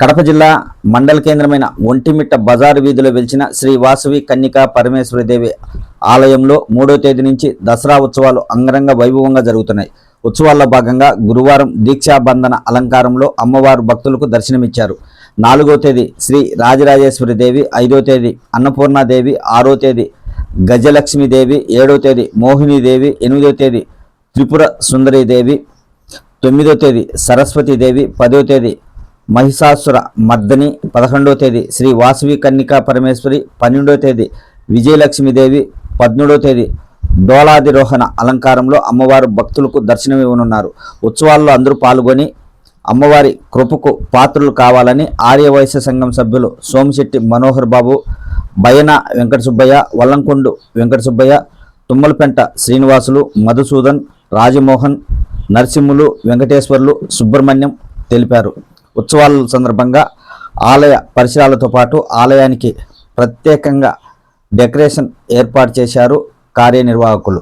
కడప జిల్లా మండల కేంద్రమైన ఒంటిమిట్ట బజారు వీధిలో వెలిచిన శ్రీ వాసవి కన్నికా పరమేశ్వరదేవి ఆలయంలో మూడో తేదీ నుంచి దసరా ఉత్సవాలు అంగరంగ వైభవంగా జరుగుతున్నాయి. ఉత్సవాల్లో భాగంగా గురువారం దీక్షాబంధన అలంకారంలో అమ్మవారు భక్తులకు దర్శనమిచ్చారు. నాలుగో తేదీ శ్రీ రాజరాజేశ్వరి దేవి ఐదో తేదీ అన్నపూర్ణాదేవి ఆరో తేదీ గజలక్ష్మీదేవి ఏడో తేదీ మోహినీదేవి ఎనిమిదో తేదీ త్రిపుర సుందరీదేవి తొమ్మిదో తేదీ సరస్వతీదేవి పదో తేదీ మహిషాసుర మర్దని పదకొండవ తేదీ శ్రీ వాసవి కన్నికా పరమేశ్వరి పన్నెండవ తేదీ విజయలక్ష్మీదేవి పద్మూడవ తేదీ డోలాదిరోహణ అలంకారంలో అమ్మవారు భక్తులకు దర్శనమివ్వనున్నారు ఉత్సవాల్లో అందరూ పాల్గొని అమ్మవారి కృపకు పాత్రలు కావాలని ఆర్యవైశ్య సంఘం సభ్యులు సోమిశెట్టి మనోహర్ బాబు బయన వెంకట సుబ్బయ్య వల్లంకొండు వెంకట సుబ్బయ్య తుమ్మలపెంట శ్రీనివాసులు మధుసూదన్ రాజమోహన్ నరసింహులు వెంకటేశ్వర్లు సుబ్రహ్మణ్యం తెలిపారు. ఉత్సవాల సందర్భంగా ఆలయ పరిసరాలతో పాటు ఆలయానికి ప్రత్యేకంగా డెకరేషన్ ఏర్పాటు చేశారు కార్యనిర్వాహకులు.